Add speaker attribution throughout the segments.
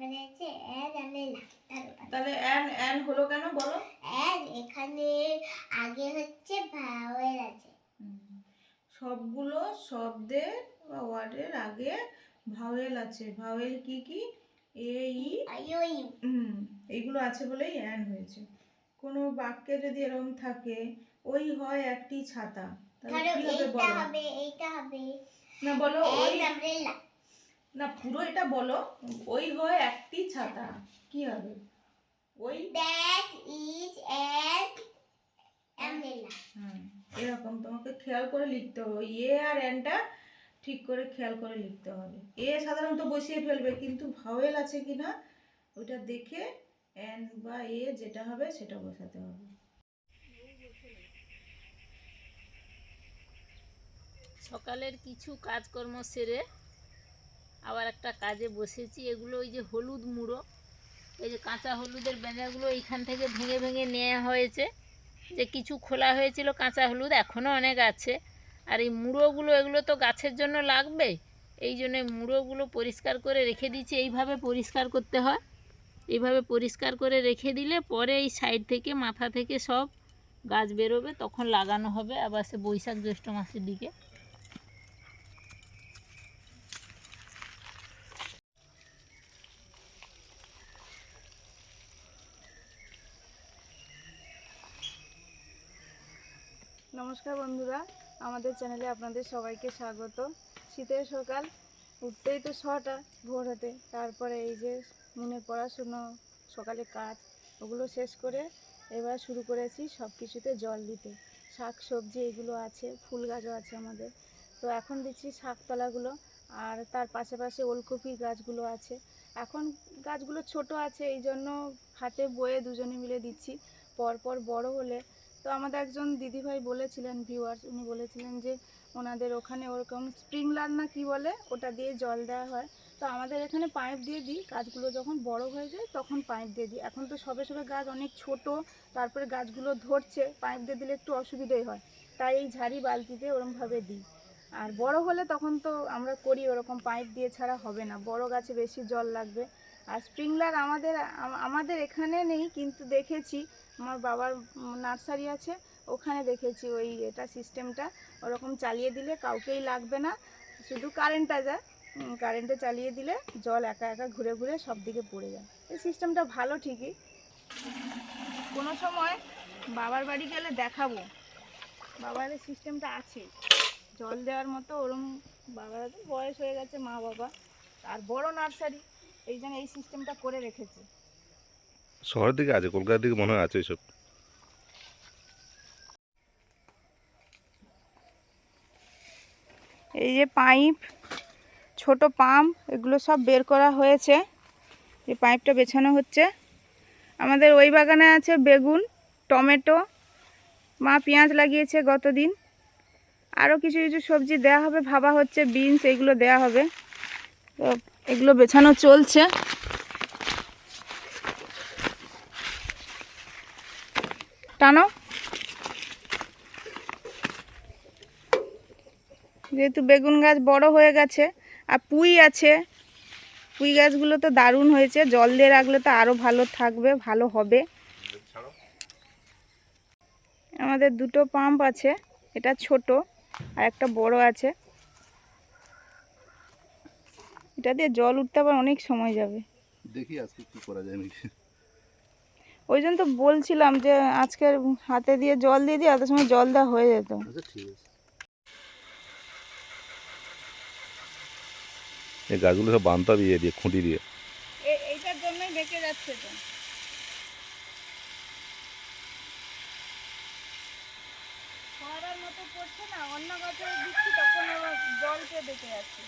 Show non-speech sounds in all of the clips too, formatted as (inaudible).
Speaker 1: তারপরে আমি
Speaker 2: তাহলে অ্যান অ্যান হলো কেন বলো?
Speaker 1: এখানে আগে হচ্ছে ভাওয়েল আছে।
Speaker 2: সবগুলো শব্দের বা ওয়ার্ডের আগে ভাওয়েল আছে। ভাওয়েল কি কি? এ ই হুম এইগুলো আছে বলেই অ্যান হয়েছে। কোনো বাক্যে যদি এরকম থাকে ওই হয় একটি ছাতা। তাহলে কি হবে বলো না বলো ওই না পুরো এটা বলো ওই হয় একটি ছাতা। কি হবে? ওই
Speaker 1: দ্যাট ইজ অ্যান
Speaker 2: হুম, এরকম তোমাকে খেয়াল করে লিখতে হবে। ওই এ আর এনটা ঠিক করে খেয়াল করে লিখতে হবে। এ সাধারণত বসিয়ে ফেলবে কিন্তু ভাওয়েল আছে কি না ওইটা দেখে এন বা এ যেটা হবে সেটা বসাতে হবে।
Speaker 3: সকালের কিছু কাজকর্ম সেরে আবার একটা কাজে বসেছি, এগুলো ওই যে হলুদ মুড়ো, এই যে কাঁচা হলুদের বেঁধাগুলো এইখান থেকে ভেঙে ভেঙে নেওয়া হয়েছে। যে কিছু খোলা হয়েছিল কাঁচা হলুদ এখনও অনেক আছে। আর এই মুড়োগুলো, এগুলো তো গাছের জন্য লাগবে। এই জন্য মুড়োগুলো পরিষ্কার করে রেখে দিচ্ছি। এইভাবে পরিষ্কার করতে হয়। এইভাবে পরিষ্কার করে রেখে দিলে পরে এই সাইড থেকে, মাথা থেকে সব গাছ বেরোবে, তখন লাগানো হবে। আবার সে বৈশাখ জ্যৈষ্ঠ মাসের দিকে।
Speaker 4: নমস্কার বন্ধুরা, আমাদের চ্যানেলে আপনাদের সবাইকে স্বাগত। শীতের সকাল, উঠতেই তো ছটা ভোর হতে, তারপরে এই যে মনে পড়াশুনো সকালে কাজ, ওগুলো শেষ করে এবার শুরু করেছি সব কিছুতে জল দিতে। শাক সবজি এগুলো আছে, ফুল গাছও আছে আমাদের। তো এখন দিচ্ছি শাকতলাগুলো, আর তার পাশাপাশি ওলকপি গাছগুলো আছে। এখন গাছগুলো ছোট আছে এই জন্য হাতে বয়ে দুজনে মিলে দিচ্ছি। পরপর বড় হলে তো আমাদের একজন দিদিভাই বলেছিলেন ভিউয়ার্স উনি বলেছিলেন যে ওনাদের ওখানে ওরকম স্প্রিংলার না কি বলে, ওটা দিয়ে জল দেওয়া হয়। তো আমাদের এখানে পাইপ দিয়ে দিই, গাছগুলো যখন বড় হয়ে যায় তখন পাইপ দিয়ে দিই। এখন তো সবে সবে গাছ অনেক ছোট, তারপরে গাছগুলো ধরছে, পাইপ দিয়ে দিলে একটু অসুবিধাই হয়। তাই এই ঝাড়ি বালতিতে ওরমভাবে দিই। আর বড় হলে তখন তো আমরা করি, ওরকম পাইপ দিয়ে ছাড়া হবে না। বড় গাছে বেশি জল লাগবে। আর স্প্রিংলার আমাদের আমাদের এখানে নেই, কিন্তু দেখেছি আমার বাবার নার্সারি আছে, ওখানে দেখেছি ওই এটা সিস্টেমটা। ওরকম চালিয়ে দিলে কাউকেই লাগবে না, শুধু কারেন্টটা যায়। কারেন্টে চালিয়ে দিলে জল একা একা ঘুরে ঘুরে সব দিকে পড়ে যায়। এই সিস্টেমটা ভালো ঠিকই। কোনো সময় বাবার বাড়ি গেলে দেখাবো। বাবার সিস্টেমটা আছে। জল দেওয়ার মতো ওরম বাবার বয়স হয়ে গেছে মা বাবা আর বড় নার্সারি, এই জন্য এই সিস্টেমটা করে রেখেছে।
Speaker 5: শহরের দিকে আছে, কলকাতার দিকে মনে হয় আছে এইসব
Speaker 4: এই যে পাইপ, ছোট পাম্প, এগুলো সব বের করা হয়েছে। এই পাইপটা বেছানো হচ্ছে। আমাদের ওই বাগানে আছে বেগুন, টমেটো, মা পেঁয়াজ লাগিয়েছে গতদিন। আরও কিছু কিছু সবজি দেওয়া হবে, ভাবা হচ্ছে, বিনস, এগুলো দেওয়া হবে। তো এগুলো বেছানো চলছে। টানো। যেহেতু বেগুন গাছ বড় হয়ে গেছে আর পুঁই আছে, পুঁই গাছগুলো তো দারুণ হয়েছে, জল দিয়ে রাখলে তো আরও ভালো থাকবে, ভালো হবে। আমাদের দুটো পাম্প আছে, এটা ছোট আর একটা বড় আছে। এটা দিয়ে জল উঠতে আবার অনেক সময় যাবে।
Speaker 5: দেখি আজকে কি করা যায়
Speaker 4: ওই জন্য তো বলছিলাম যে আজকে হাতে দিয়ে জল দিয়ে দিই এত সময় জল দেওয়া হয়ে যেত।
Speaker 5: আচ্ছা এই গাছগুলো সব বানতে হবে ইয়ে দিয়ে খুঁটি দিয়ে।
Speaker 4: এইটার জন্যই বেঁকে যাচ্ছে তো। মতো পড়ছে না অন্য গাছে দিচ্ছি তখন আবার জল বেঁকে যাচ্ছে।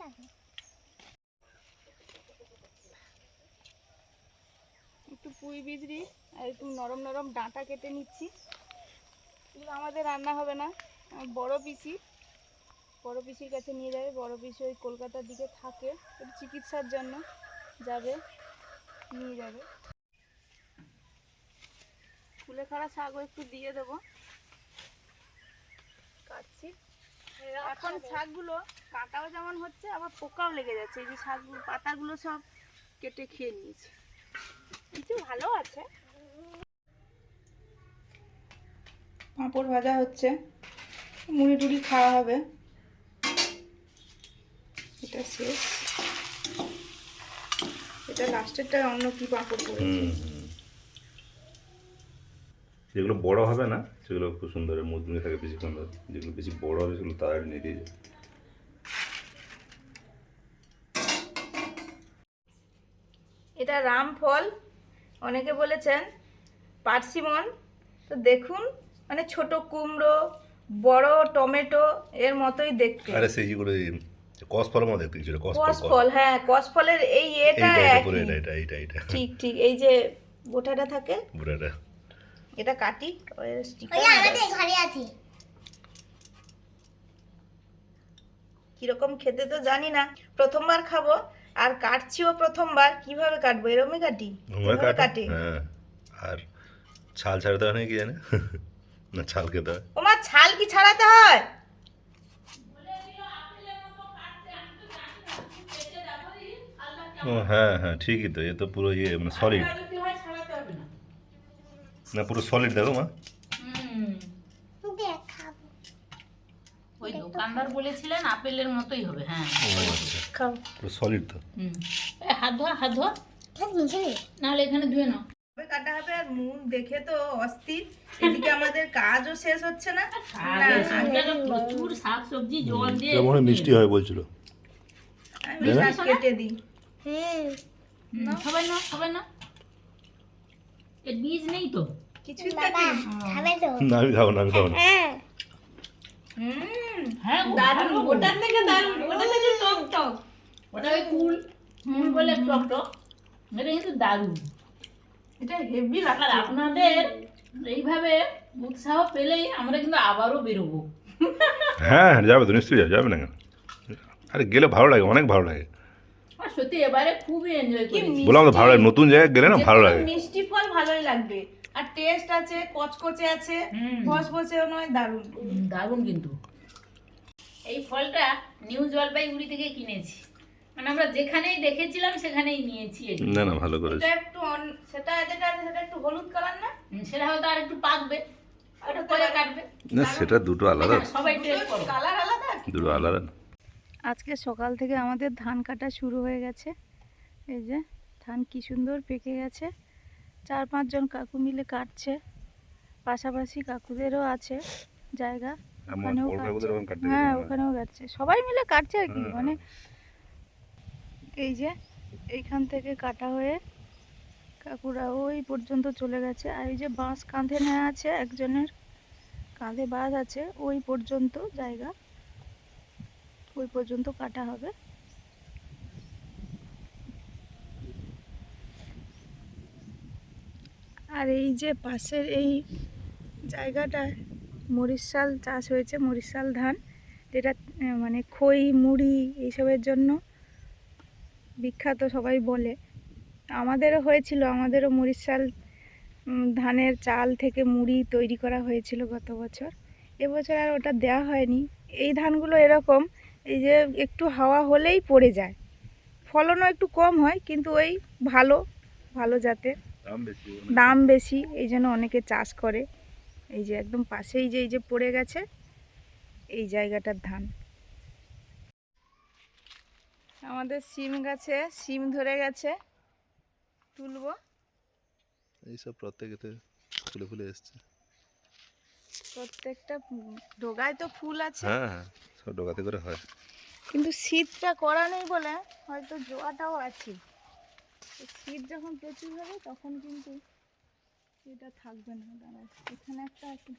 Speaker 1: কোথায়
Speaker 4: একটু পুঁই বিজড়ি আর একটু নরম নরম ডাঁটা কেটে নিচ্ছি। এগুলো আমাদের রান্না হবে না। বড় পিসি, বড় পিসির কাছে নিয়ে যাবে। বড় পিসি ওই কলকাতার দিকে থাকে। একটু চিকিৎসার জন্য যাবে, নিয়ে যাবে। কুলেখাড়া শাকও একটু দিয়ে দেবো। কাটছি। এখন শাকগুলো কাটাও যেমন হচ্ছে আবার পোকাও লেগে যাচ্ছে। এই যে শাকগুলো পাতাগুলো সব কেটে খেয়ে নিয়েছে। কিছু ভালো আছে। পাঁপড় ভাজা হচ্ছে। মুড়ি টুড়ি খাওয়া হবে। এটা শেষ। এটা লাস্টেরটা অন্য কি পাঁপড় করেছে।
Speaker 5: যেগুলো বড় হবে না সেগুলো খুব সুন্দর মজবুতি থাকে বেশিক্ষণ ধরে যেগুলো বেশি বড় হবে সেগুলো তাড়াতাড়ি নেড়িয়ে যায়
Speaker 4: এটা রামফল অনেকে বলেছেন পার্সিমন। তো দেখুন মানে ছোট কুমড়ো বড় টমেটো এর মতোই দেখতে।
Speaker 5: আরে সেই ফলের মধ্যে দেখতে ছিল ফল
Speaker 4: কসফল হ্যাঁ কসফলের এই এটা
Speaker 5: এটা এটা এটা
Speaker 4: ঠিক ঠিক এই যে গোটাটা থাকে।
Speaker 5: বুড়াটা।
Speaker 4: এটা কাটি কীরকম খেতে তো জানি না। প্রথমবার খাব আর কাটছিও প্রথমবার কীভাবে কাটবো? এরমই কাটে
Speaker 5: কাটে। হ্যাঁ আর ছাল ছাড়তে হয় কি জানে? (laughs) না ছাল খেতে হয়।
Speaker 4: ওমা ছাল কি ছাড়াতে হয়?
Speaker 5: ও হ্যাঁ হ্যাঁ ঠিকই তো এ তো পুরো ইয়ে মানে সলিড না পুরো সলিড দেখো মা।
Speaker 3: ওই দোকানদার বলেছিলেন আপেলের মতোই হবে হ্যাঁ।
Speaker 5: আচ্ছা।
Speaker 4: খাও।
Speaker 5: পুরো সলিড তো।
Speaker 3: হাত ধোয়া হাত ধোয়া। নাহলে এখানে ধুয়ে নাও।
Speaker 4: কাটা হবে আর মুন দেখে তো অস্থির। এদিকে আমাদের কাজও শেষ হচ্ছে না। না,
Speaker 3: প্রচুর শাক সবজি জল দিয়ে
Speaker 5: মিষ্টি হয় বলছিল।
Speaker 4: আমি কেটে দিই।
Speaker 1: হুম।
Speaker 3: হুম, সবাই না সবাই না এর বীজ নেই তো?
Speaker 4: কিছুই তো
Speaker 1: বাবা
Speaker 4: নেই।
Speaker 1: খাবে তো।
Speaker 5: না আমি খাব না আমি খাব না।
Speaker 1: হ্যাঁ।
Speaker 4: হুম
Speaker 3: হ্যাঁ
Speaker 4: দারুণ ওটার থেকে দারুণ ওটা থেকে টক টক।
Speaker 3: ওটা ওই কুল কুল বলে টক টক। এটা কিন্তু দারুণ।
Speaker 4: এটা হেভি
Speaker 3: আপনাদের এইভাবে উৎসাহ পেলেই আমরা কিন্তু আবারও বেরোবো।
Speaker 5: হ্যাঁ হ্যাঁ যাবে তো নিশ্চয়ই যাবে যাবে না কেন? আরে গেলে ভালো লাগে অনেক ভালো লাগে।
Speaker 3: আর সত্যি এবারে খুবই এনজয় করেছি।
Speaker 5: বললাম তো ভালো লাগে নতুন জায়গায় গেলে না ভালো লাগে।
Speaker 4: মিষ্টি ফল ভালোই লাগবে। আর টেস্ট আছে কচকচে আছে। ফসফসেও নয় দারুণ।
Speaker 3: দারুণ কিন্তু। এই ফলটা নিউ জলপাইগুড়ি থেকে কিনেছি। মানে আমরা যেখানেই দেখেছিলাম সেখানেই নিয়েছি।
Speaker 5: না না ভালো করেছে।
Speaker 4: এটা একটু অন- সেটা যেটা আছে সেটা একটু হলুদ কালার না?
Speaker 3: সেটা হয়তো আর একটু পাকবে। আর একটু পরে কাটবে।
Speaker 5: না সেটা দুটো আলাদা।
Speaker 3: হ্যাঁ, সবাই টেস্ট
Speaker 4: কালার আলাদা?
Speaker 5: দুটো আলাদা না?
Speaker 4: আজকে সকাল থেকে আমাদের ধান কাটা শুরু হয়ে গেছে। এই যে ধান কি সুন্দর পেকে গেছে। চার পাঁচজন কাকু মিলে কাটছে। পাশাপাশি কাকুদেরও আছে জায়গা। ওখানেও হ্যাঁ ওখানেও কাটছে। সবাই মিলে কাটছে আর কি
Speaker 5: হ্যাঁ,
Speaker 4: মানে এই যে এইখান থেকে কাটা হয়ে কাকুরা ওই পর্যন্ত চলে গেছে। আর এই যে বাঁশ কাঁধে নেওয়া আছে একজনের কাঁধে বাঁধ আছে ওই পর্যন্ত জায়গা। ওই পর্যন্ত কাটা হবে। আর এই যে পাশের এই জায়গাটায় মরিশাল চাষ হয়েছে, মরিশাল ধান, যেটা মানে খই, মুড়ি এইসবের জন্য বিখ্যাত সবাই বলে। আমাদেরও হয়েছিল, আমাদেরও মরিশাল ধানের চাল থেকে মুড়ি তৈরি করা হয়েছিল গত বছর। এবছর আর ওটা দেওয়া হয়নি। এই ধানগুলো এরকম এই যে একটু হাওয়া হলেই পড়ে যায়। ফলনও একটু কম হয় কিন্তু ওই ভালো ভালো জাতের
Speaker 5: দাম বেশি
Speaker 4: এই জন্য অনেকে চাষ করে। এই যে একদম পাশেই যে এই যে পড়ে গেছে এই জায়গাটার ধান। আমাদের সিম গাছে সিম ধরে গেছে। তুলবো।
Speaker 5: এইসব প্রত্যেকেতে ফুলে ফুলে এসছে।
Speaker 4: প্রত্যেকটা ডগায় তো ফুল আছে।
Speaker 5: হ্যাঁ হ্যাঁ। সব ডোকাতে করে হয়।
Speaker 4: কিন্তু শীতটা করা নেই বলে হয়তো জোয়াটাও আছে। শীত যখন প্রচুর হবে তখন কিন্তু এটা থাকবে না। দাঁড়ায় এখানে একটা আছে।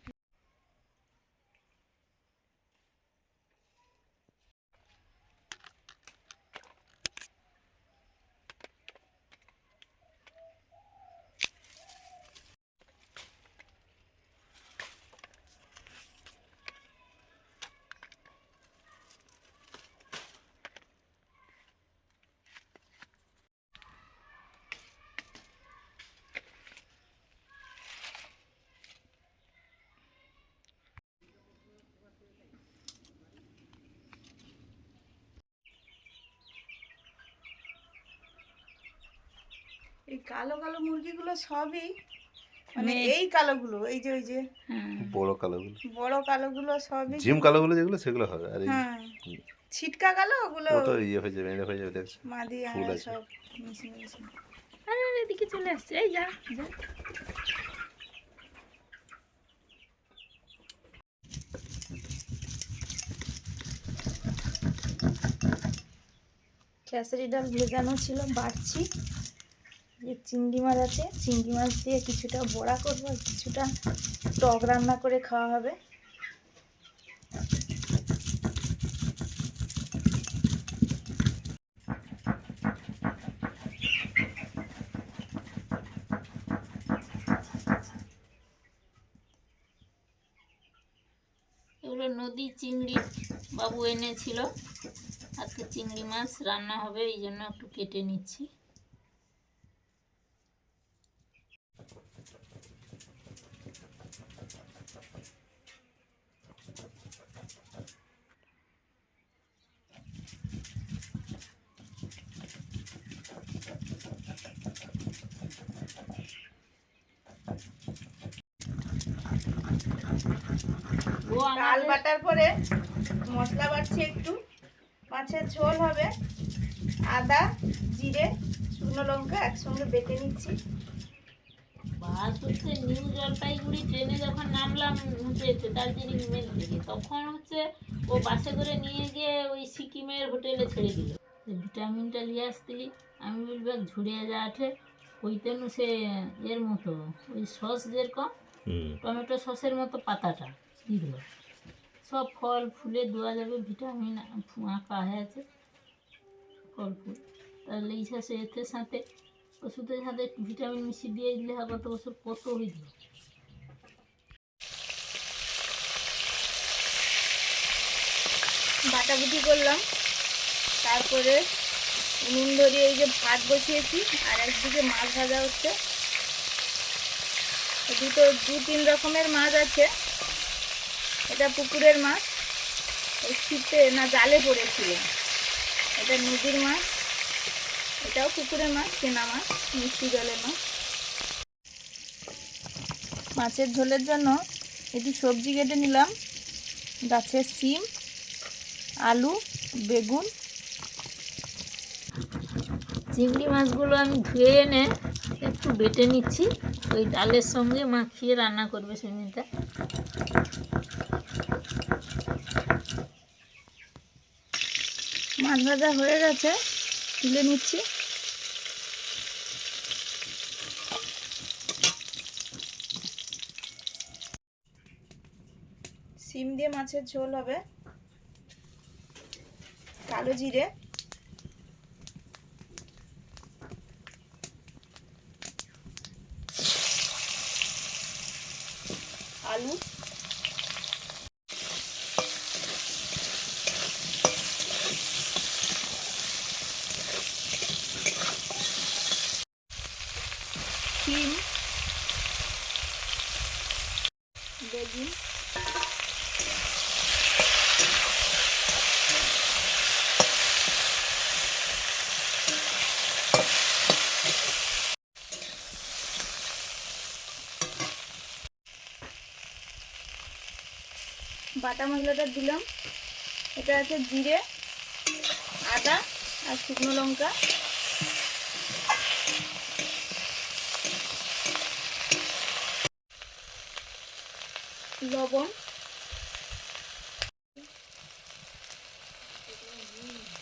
Speaker 4: এই কালো কালো মুরগিগুলো সবই মানে। এই কালোগুলো এই যে ওই যে
Speaker 3: হ্যাঁ।
Speaker 5: বড় কালোগুলো।
Speaker 4: বড় কালোগুলো সবই
Speaker 5: জিম কালোগুলো যেগুলো সেগুলো হবে। আর এই
Speaker 4: হ্যাঁ। ছিটকা কালো ওগুলো
Speaker 5: ও তো ইয়ে হয়ে যাবে এনে হয়ে যাবে দেখছ?
Speaker 4: মাদি
Speaker 5: ফুল
Speaker 4: হ্যাঁ সব মিশিয়ে মিশিয়ে।
Speaker 3: আরে আরে, এদিকে চলে আসছে। এই যা যা।
Speaker 4: খেসারি ডাল ভেজানো ছিল বাড়ছি। যে চিংড়ি মাছ আছে, চিংড়ি মাছ দিয়ে কিছুটা বড়া করব, আর কিছুটা টক রান্না করে খাওয়া হবে।
Speaker 3: এগুলো নদী চিংড়ি বাবু এনেছিল। আজকে চিংড়ি মাছ রান্না হবে, এই জন্য একটু কেটে নিচ্ছি।
Speaker 4: ডাল বাটার পরে মশলা বাটছি একটু। মাছের ঝোল হবে। আদা জিরে শুকনো লঙ্কা একসঙ্গে বেটে নিচ্ছি।
Speaker 3: বাস হচ্ছে নিউ জলপাইগুড়ি ট্রেনে যখন নামলাম হচ্ছে দার্জিলিং মেল থেকে তখন হচ্ছে ও বাসে করে নিয়ে গিয়ে ওই সিকিমের হোটেলে ছেড়ে দিল। ভিটামিনটা নিয়ে আসতিলি আমি বলবে ঝুড়িয়ে যা আঠে ওইতেন সে এর মতো ওই সস যেরকম টমেটো সসের মতো পাতাটা। সব ফল ফুলে দেওয়া যাবে, ভিটামিন আঁকা হয়ে আছে ফল ফুল তাহলে এই সে এতে সাথে, ওষুধের সাথে ভিটামিন মিশিয়ে দিয়ে দিলে হবে তো ওষুধ কত হইল?
Speaker 4: বাটাবুটি করলাম, তারপরে নুন ধরিয়ে এই যে ভাত বসিয়েছি, আর একদিকে মাছ ভাজা হচ্ছে। দুটো দু তিন রকমের মাছ আছে। এটা পুকুরের মাছ। ছিপে না জালে পড়েছিল। এটা নদীর মাছ। এটাও পুকুরের মাছ, কেনা মাছ, মিষ্টি জলের মাছ। মাছের ঝোলের জন্য একটু সবজি কেটে নিলাম। গাছের সিম, আলু, বেগুন।
Speaker 3: চিংড়ি মাছগুলো আমি ধুয়ে এনে একটু বেটে নিচ্ছি। ওই ডালের সঙ্গে মাখিয়ে রান্না করবে সুমিতা
Speaker 4: মাছ ভাজা হয়ে গেছে তুলে নিচ্ছি। সিম দিয়ে মাছের ঝোল হবে। কালো জিরে আলু সিম বেগুন বাটা মশলাটা দিলাম। এটা আছে জিরে আদা আর শুকনো লঙ্কা। লবণ।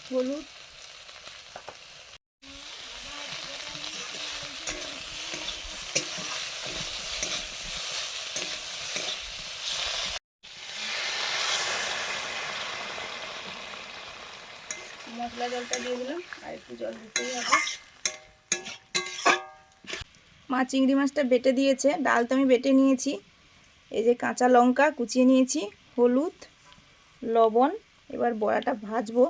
Speaker 4: হলুদ মশলা জলটা দিয়ে দিলাম, আর একটু জল দিতেই হবে। মা চিংড়ি মাছটা বেটে দিয়েছে, ডাল তো আমি বেটে নিয়েছি। এই যে কাঁচা লঙ্কা কুচিয়ে নিয়েছি, হলুদ, লবণ, এবার বড়াটা ভাজবো।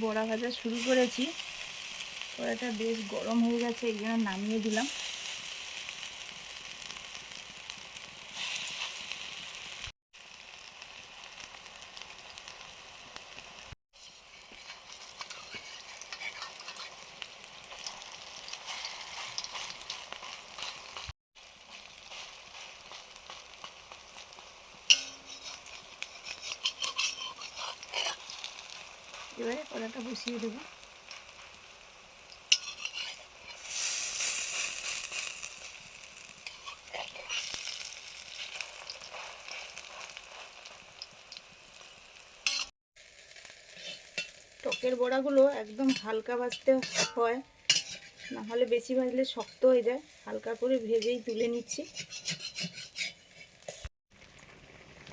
Speaker 4: বড়া ভাজা শুরু করেছি। কড়াটা বেশ গরম হয়ে গেছে এই জন্য নামিয়ে দিলাম। এবারে কড়াটা বসিয়ে দেবো। টকের বড়াগুলো একদম হালকা ভাজতে হয় না হলে বেশি ভাজলে শক্ত হয়ে যায়। হালকা করে ভেজেই তুলে নিচ্ছি।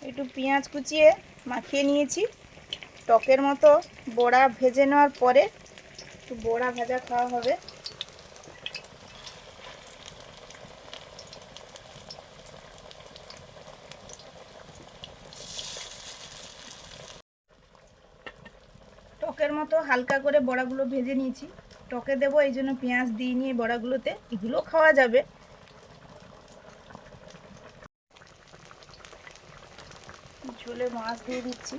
Speaker 4: একটু পেঁয়াজ কুচিয়ে মাখিয়ে নিয়েছি। টকের মতো বড়া ভেজে নেওয়ার পরে একটু বড়া ভাজা খাওয়া হবে। টকের মতো হালকা করে বড়াগুলো ভেজে নিয়েছি। টকে দেবো, এই জন্য পেঁয়াজ দিয়ে নিয়ে বড়াগুলোতে এগুলো খাওয়া যাবে। ঝোলে মাছ দিয়ে দিচ্ছি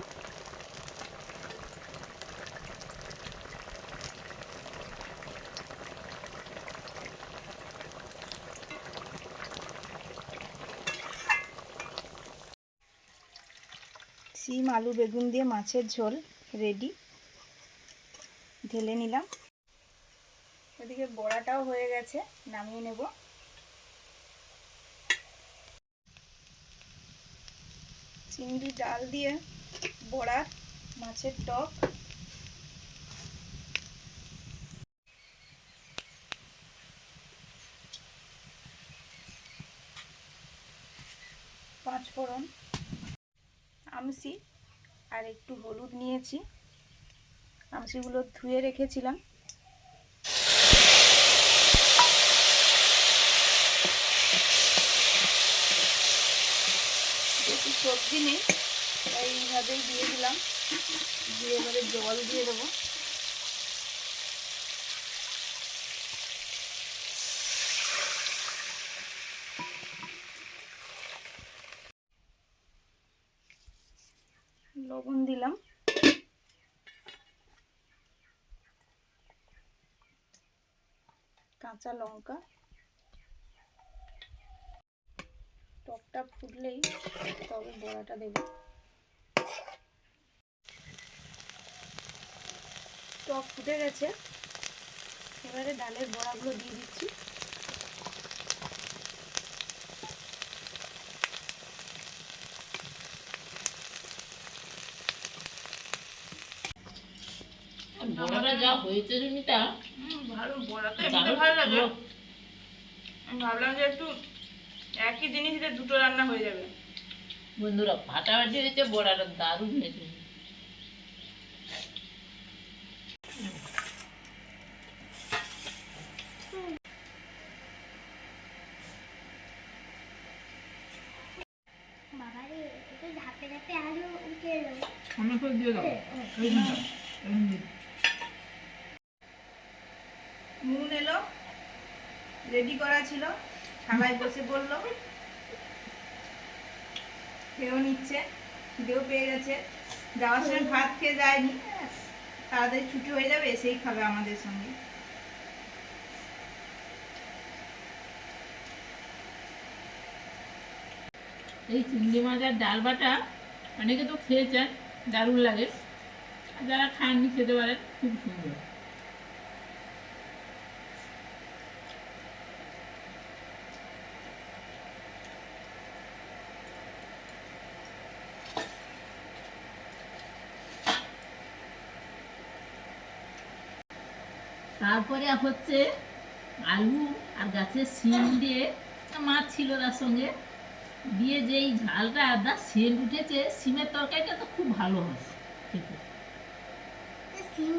Speaker 4: সিম আলু বেগুন দিয়ে মাছের ঝোল রেডি। ঢেলে নিলাম। এদিকে বড়াটাও হয়ে গেছে, নামিয়ে নেব। চিংড়ি ডাল দিয়ে বড়া, মাছের টক। পাঁচ ফোড়ন আমসি। আর একটু হলুদ নিয়েছি। আমসিগুলো ধুয়ে রেখেছিলাম। বেশি সবজি নেই, তাই এইভাবেই দিয়ে দিলাম। দিয়ে এবারে জল দিয়ে দেবো। কাঁচা লঙ্কা। টকটা ফুটলেই তবে বড়াটা দেব। টক ফুটে গেছে। এবারে ডালের বড়াগুলো দিয়ে দিচ্ছি।
Speaker 3: বড়াটা যা হয়েছে জমিটা
Speaker 4: ভালো বড়াটা ভালো লাগে। আমি ভাবলাম যে একটু একই জিনিস দিয়ে দুটো রান্না হয়ে যাবে।
Speaker 3: বন্ধুরা ফাটাফাটি হয়েছে বড়াটা দারুণ হয়েছে।
Speaker 1: বাবা তো ধাপে ধাপে আলু উঠে এলো।
Speaker 4: নুন এলো রেডি করা ছিল থালায় বসে পড়ল খেয়েও নিচ্ছে, খিদেও পেয়ে গেছে। যাওয়ার সময় ভাত খেয়ে যায়নি। তাড়াতাড়ি ছুটি হয়ে যাবে, এসেই খাবে আমাদের সঙ্গে।
Speaker 3: এই চিংড়ি মাছ আর ডাল বাটা অনেকে তো খেয়েছেন, দারুণ লাগে। যারা খাননি খেতে পারেন, খুব সুন্দর। তারপরে হচ্ছে আলু আর গাছের শিম দিয়ে মাছ ছিল তার সঙ্গে। দিয়ে যেই ঝালটা আদা সেন্ট উঠেছে সিমের তরকারিটা তো খুব ভালো হয় খেতে।
Speaker 1: সিম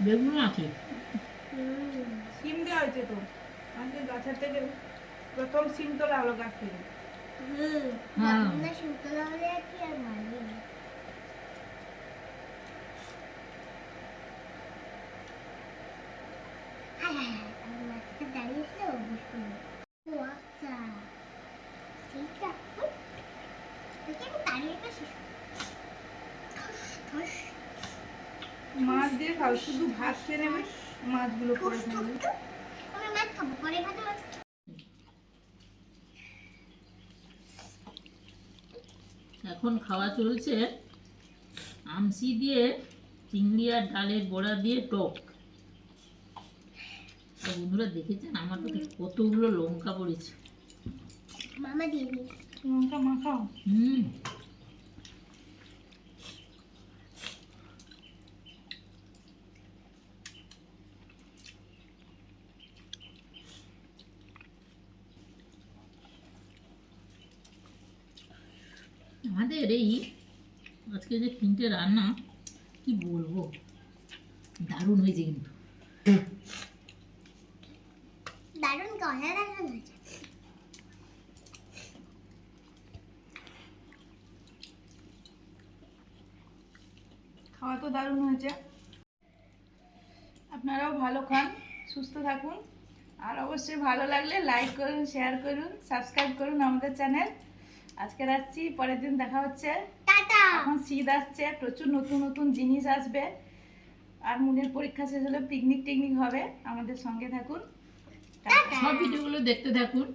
Speaker 3: বেগুন আছে।
Speaker 4: সিম দেওয়া হয়েছে তো। আজকে গাছের থেকে প্রথম সিম তোলা হলো গাছ থেকে।
Speaker 1: হুম।
Speaker 3: হ্যাঁ।
Speaker 1: না শুনতে হলে কি আর না ও আচ্ছা সেইটা হুম। দেখি আমি দাঁড়িয়ে গেছি ঠস
Speaker 4: মাছ দিয়ে খাও শুধু ভাত খেয়ে নেবে মাছগুলো পরে
Speaker 1: ঠস আমি মাছ খাব পরে ভাতে
Speaker 3: এখন খাওয়া চলছে আমসি দিয়ে চিংড়ি আর ডালের বড়া দিয়ে টক। আর বন্ধুরা দেখেছেন? আমার তো কতগুলো লঙ্কা পড়েছে।
Speaker 1: মামা দিয়ে
Speaker 4: লঙ্কা মাখাও।
Speaker 3: হুম। আমাদের এই আজকে যে তিনটে রান্না কি বলব? দারুণ হয়েছে কিন্তু।
Speaker 1: হয়েছে
Speaker 4: খাওয়া তো দারুণ হয়েছে। আপনারাও ভালো খান সুস্থ থাকুন। আর অবশ্যই ভালো লাগলে লাইক করুন শেয়ার করুন সাবস্ক্রাইব করুন আমাদের চ্যানেল আজকে রাখছি পরের দিন দেখা হচ্ছে। এখন শীত আসছে প্রচুর নতুন নতুন জিনিস আসবে। আর মনের পরীক্ষা শেষ হলে পিকনিক টিকনিক হবে আমাদের সঙ্গে থাকুন।
Speaker 3: সব ভিডিওগুলো দেখতে থাকুন।